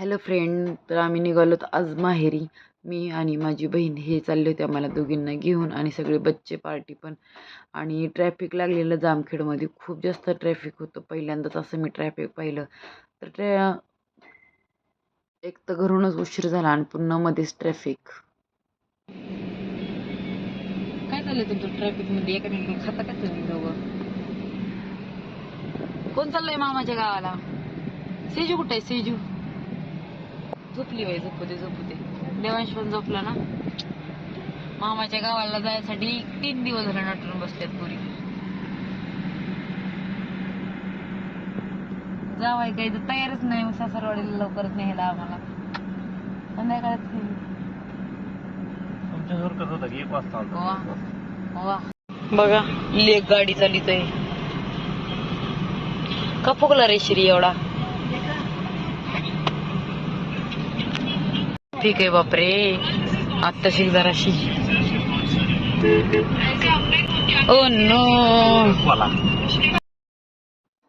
Hello friend तर आम्ही निघालो आज माहेरी. मी आणि माझी बहीण हे चालले होते आम्हाला दोघींना घेऊन आणि सगळे बच्चे पार्टी पण. आणि ट्रॅफिक लागलेलं जामखेडमध्ये. खूप जास्त ट्रॅफिक होतं. पहिल्यांदाच असं मी ट्रॅफिक पाहिलं. तर ट्रॅ एक तर घरूनच उशीर झाला आणि पुन्हा मध्येच ट्रॅफिक काय चाललंय तुमचं ट्रॅफिकमध्ये एकामेकाला खाता का तुम्ही दोघं? कोण चाललंय मामाच्या गावाला? सेजू कुठे आहे? सेजू? झोपली बाई झोपू दे झोपू दे. देवांश पण झोपला ना. मामाच्या गावाला जायसाठी तीन दिवस झाले नटून बसल्यात पुरी. जावाय काही तर तयारच नाही मग सासरवाडीला लवकरच न्यायला आम्हाला. संध्याकाळच. वा. बघा लेक गाडी चालित आहे. का फुगला रे श्री एवढा? ठीक आहे बापरे. आत्ता शिक जराशी. Oh no.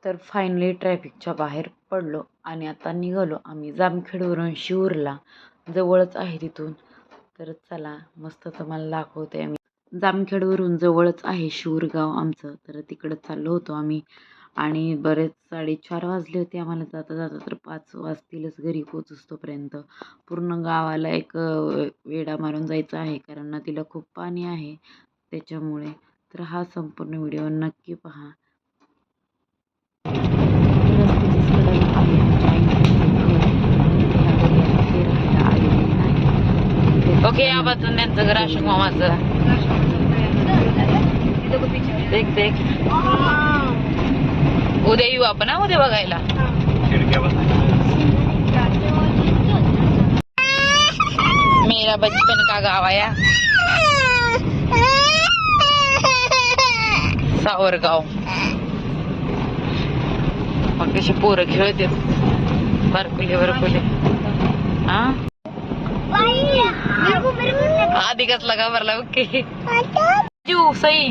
तर फायनली ट्रॅफिकच्या बाहेर पडलो आणि आता निघालो. आम्ही जामखेडवरून शिवूरला जवळच आहे तिथून. तर चला मस्त तुम्हाला दाखवते आम्ही. जामखेडवरून जवळच आहे शिवूरगाव आमचं. तर तिकडं चाललो होतो आम्ही. आणि बरेच साडेचार वाजले होते आम्हाला. जाता जाता तर पाच वाजतीलच घरी पोचोस्तोपर्यंत पूर्ण गावाला एक वेडा मारून जायचं आहे कारण नदीला खूप पाणी आहे त्याच्यामुळे. तर हा संपूर्ण व्हिडिओ नक्की पहा. ओके या बाजून त्यांचं घर अशोक मामाचं. देख देख. उद्या येऊ आपण हा उद्या बघायला. मेरा बचपन का गाव आया सावरगाव. मग कशी पोरं खेळते. बरकुले बरकुले हा? आधी कसला घाबरला ओके. जू सई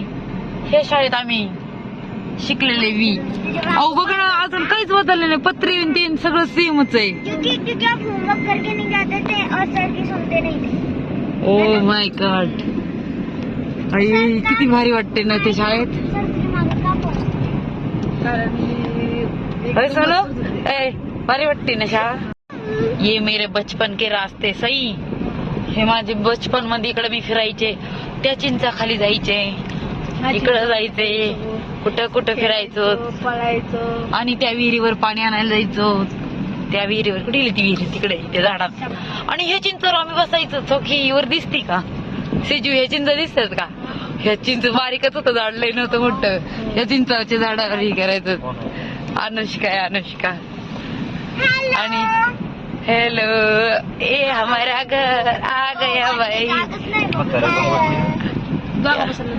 हे शाळेत आम्ही. शिकलेले वी. अहो बघ ना अजून काहीच बदललं नाही. पत्री आणि ते सगळं सेमच आहे. क्योंकि क्योंकि आप होमवर्क करके नहीं जाते थे और सर की सुनते नहीं थे ओ माय गॉड आई किती भारी वाटते ना ते शाळेत. सर की मागे का अरे सोनो ए भारी वाटते ना शाळा? ये मेरे बचपन के रास्ते सई. हे माझे बचपनमध्ये इकडे मी फिरायचे. त्या चिंचा खाली जायचे. इकडं जायचे. कुठं कुठं फिरायचो. पळायचं. आणि त्या विहिरीवर पाणी आणायला जायचो. त्या विहिरीवर. कुठे गेली ती विहीर? तिकडे त्या झाडात. आणि हे चिंचावर आम्ही बसायचो. चौकी वर दिसती का? सेजू हे चिंच दिसतात का? ह्या चिंच बारीकच होतं झाड लय नव्हतं मोठं. ह्या चिंचाच्या झाडावर हे करायचं. अनुष्का आहे अनुष्का. आणि हॅलो ए हमारा घर आ गया बाई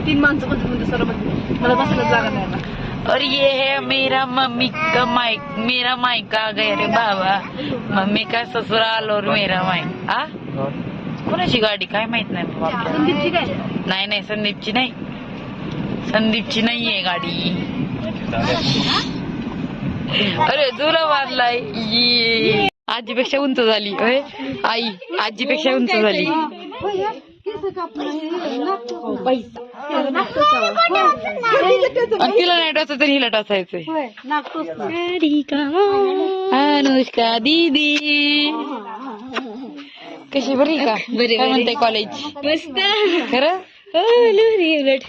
तीन माणसं म्हणतात म्हणजे सर मला बसायला जागा नाही आता. और ये है मेरा मम्मी का माइक मेरा माइक आ गया रे बाबा। मम्मी का ससुराल और मेरा माइक आ? कोणाची गाडी काय माहीत नाही बाबा आपल्याला. संदीपची काय? नाही नाही संदीपची नाही. संदीपची नाहीये गाडी. अरे जुला मारलाय ये. आजीपेक्षा उंच झाली. होय आई आजीपेक्षा उंच झाली. आणि तिला नाही टोचायचं तर हिला टोचायचंय अनुष्का दीदी. कशी बरी का? काय म्हणते कॉलेज मस्त. खरं? उलट.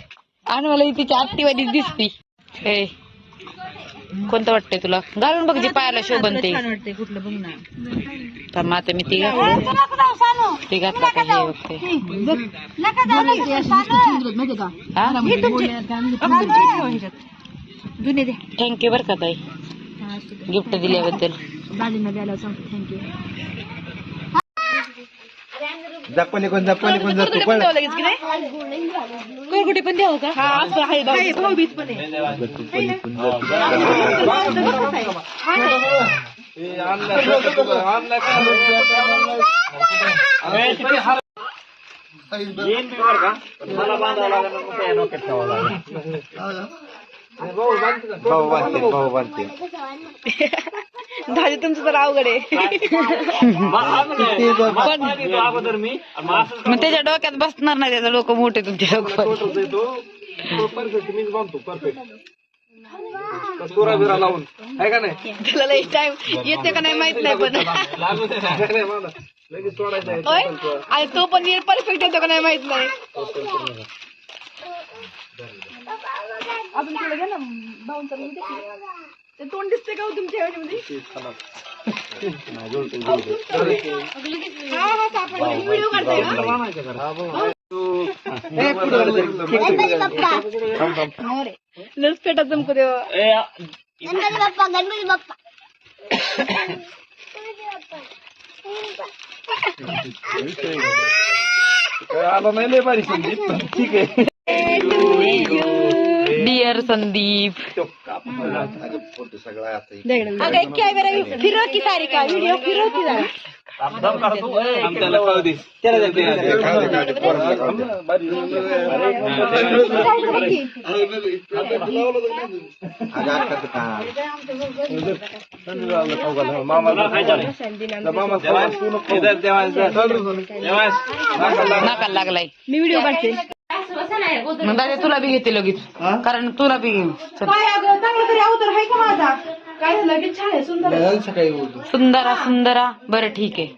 आणि तिची आत्तीवाली दिसती. ए. कोणतं वाटतंय तुला? घालून बघ जे पायाला शोभन ते. वाटते कुठलं बघ ना. थांब आता मी ती घातलं ती घातला का हे बघते. हा थँक्यू बरं का ताई. गिफ्ट दिल्याबद्दल. आल्यावर सांगतो थँक्यू जपली कोण जपली कोण जातो पण कुठे पण द्यावं का? हा असं आहे भाऊबीज पण लागेल भाऊ बांधते भाऊ बांधते. दाजी तुमचं तर अवघड आहे अगोदर मी मग त्याच्या डोक्यात बसणार नाही त्याचं डोकं मोठे तुमच्या डोकं मीच बांधतो परफेक्ट तुरा बिरा लावून आहे का नाही त्याला लई टाइम येते का नाही माहीत नाही पण लागू दे ना. लगेच सोडायचं आहे. होय आणि तो पण परफेक्ट येतो का नाही माहीत नाही अजून थोडं घ्या ना ते तोंड दिसते का हो तुमच्या ह्याच्यामध्ये हा हा सापडलं व्हिडिओ काढताय का? लस पेटा चमकू गणपती बाप्पा गणपती बाप्पा. आला नाही लय बारीक पण ठीक आहे. डिअर संदीप फोटो सगळा आता अगं एक कॅमेरा फिरव की सारी का व्हिडिओ फिरव की जरा आमच्याला कळू दे त्याला द्या नाकाला लागलाय मी व्हिडिओ काढते. मग दादा तुला बी घेते लगेच. कारण तुला बी चल. काय अगं चांगला तरी अवतार आहे का माझा? काय की छान आहे सुंदर आहे. सुंदरा सुंदरा. बरं ठीक आहे.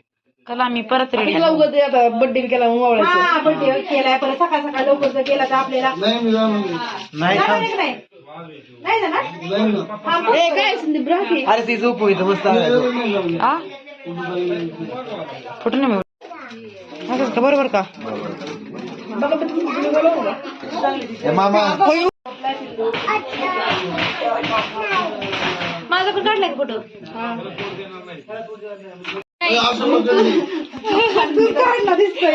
चला मी परत रेडी तुला उगाच ते आता बर्थडे केला मग वावळायचं बर्थडे केलाय परत सकाळ सकाळ लवकर जर केला तर आपल्याला नाही जाणार आहे का नाही. नाही जाणार? ए, काय संदीप राहते अरे ती झोपू इथं मस्त आ कुठं नाही असंच का बरोबर का? मामा. माझा पण काढलाय का फोटो? काढला दिसतोय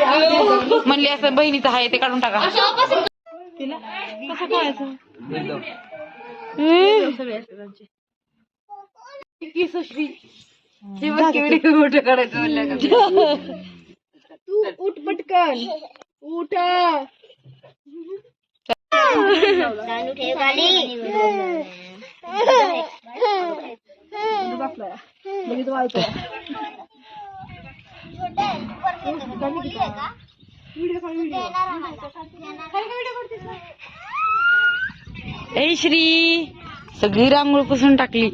म्हणली असं बहिणीचं आहे ते काढून टाका. तिला? कसं कळायचं व्हिडिओ काढायचं म्हणलं का? तू उठ पटकन. उठ. ठेव व्हिडिओ ए श्री. सगळी रांगोळ पुसून टाकली.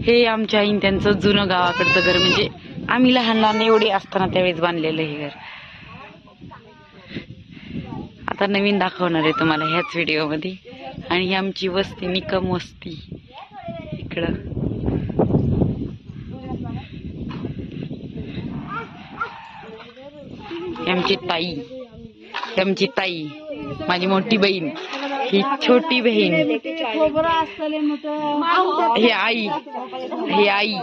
हे आमच्या आईन त्यांचं जुनं गावाकडचं घर म्हणजे आम्ही लहान लहान एवढी असताना त्यावेळेस बांधलेलं हे घर. आता नवीन दाखवणार आहे तुम्हाला ह्याच व्हिडिओमध्ये. आणि ही आमची वस्ती निकम वस्ती. इकडं. आमची ताई. आमची ताई. माझी मोठी बहीण. ही छोटी बहीण ही आई ही आई।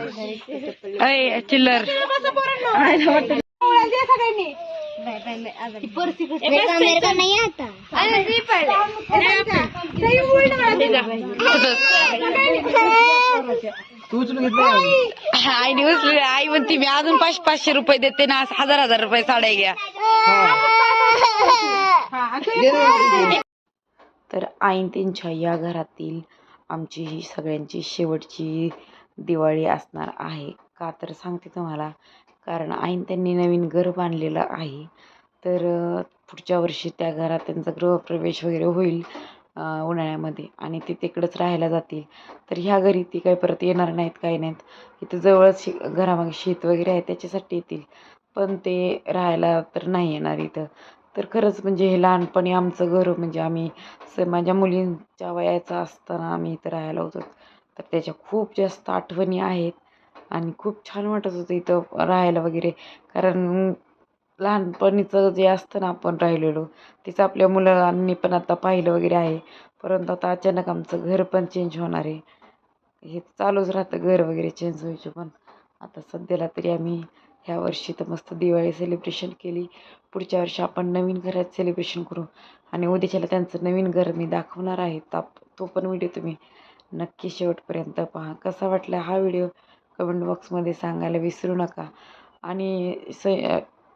अय चिल्लर। मेरे को नहीं आता आईने उचले आई म्हणते मी अजून पाचशे पाचशे रुपये देते ना हज़ार हज़ार रुपये साड्या घ्या. तर आईन त्यांच्या या घरातील आमची ही सगळ्यांची शेवटची दिवाळी असणार आहे. का तर सांगते तुम्हाला कारण आईन त्यांनी नवीन घर बांधलेलं आहे. तर पुढच्या वर्षी त्या घरात त्यांचा गृहप्रवेश वगैरे होईल उन्हाळ्यामध्ये आणि ते तिकडंच राहायला जातील. तर ह्या घरी ती काही परत येणार नाहीत काही नाहीत. इथं जवळच शे घरामागे शेत वगैरे आहे त्याच्यासाठी येतील. पण ते राहायला तर नाही येणार इथं. तर खरंच म्हणजे हे लहानपणी आमचं घर म्हणजे आम्ही स माझ्या मुलींच्या वयाचं असताना आम्ही इथं राहायला होतो. तर त्याच्या खूप जास्त आठवणी आहेत आणि खूप छान वाटत होतं इथं राहायला वगैरे. कारण लहानपणीचं जे असतं ना आपण राहिलेलो तिचं आपल्या मुलांनी पण आता पाहिलं वगैरे आहे. परंतु आता अचानक आमचं घर पण चेंज होणार आहे. हे चालूच राहतं घर वगैरे चेंज व्हायचं पण. आता सध्याला तरी आम्ही ह्या वर्षी तर मस्त दिवाळी सेलिब्रेशन केली. पुढच्या वर्षी आपण नवीन घरात सेलिब्रेशन करू. आणि उद्याच्याला त्यांचं नवीन घर मी दाखवणार आहे. ताप तो पण व्हिडिओ तुम्ही नक्की शेवटपर्यंत पहा. कसा वाटला हा व्हिडिओ कमेंट बॉक्समध्ये सांगायला विसरू नका. आणि स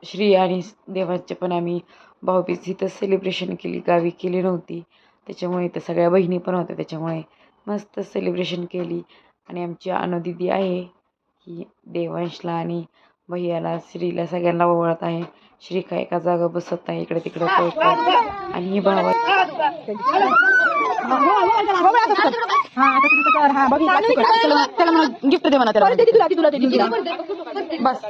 श्री आणि देवांचे पण आम्ही भाऊबीज इथं सेलिब्रेशन केली. गावी केली नव्हती. त्याच्यामुळे इथं सगळ्या बहिणी पण होत्या. त्याच्यामुळे मस्त सेलिब्रेशन केली. आणि आमची अनुदिदी आहे. ही देवांशला आणि भैयाला श्रीला सगळ्यांना ओवळत आहे श्री काय एका जागा बसत नाही इकडे तिकडे पळतो आणि ही भावा गिफ्ट दे म्हणा त्याला तुला बस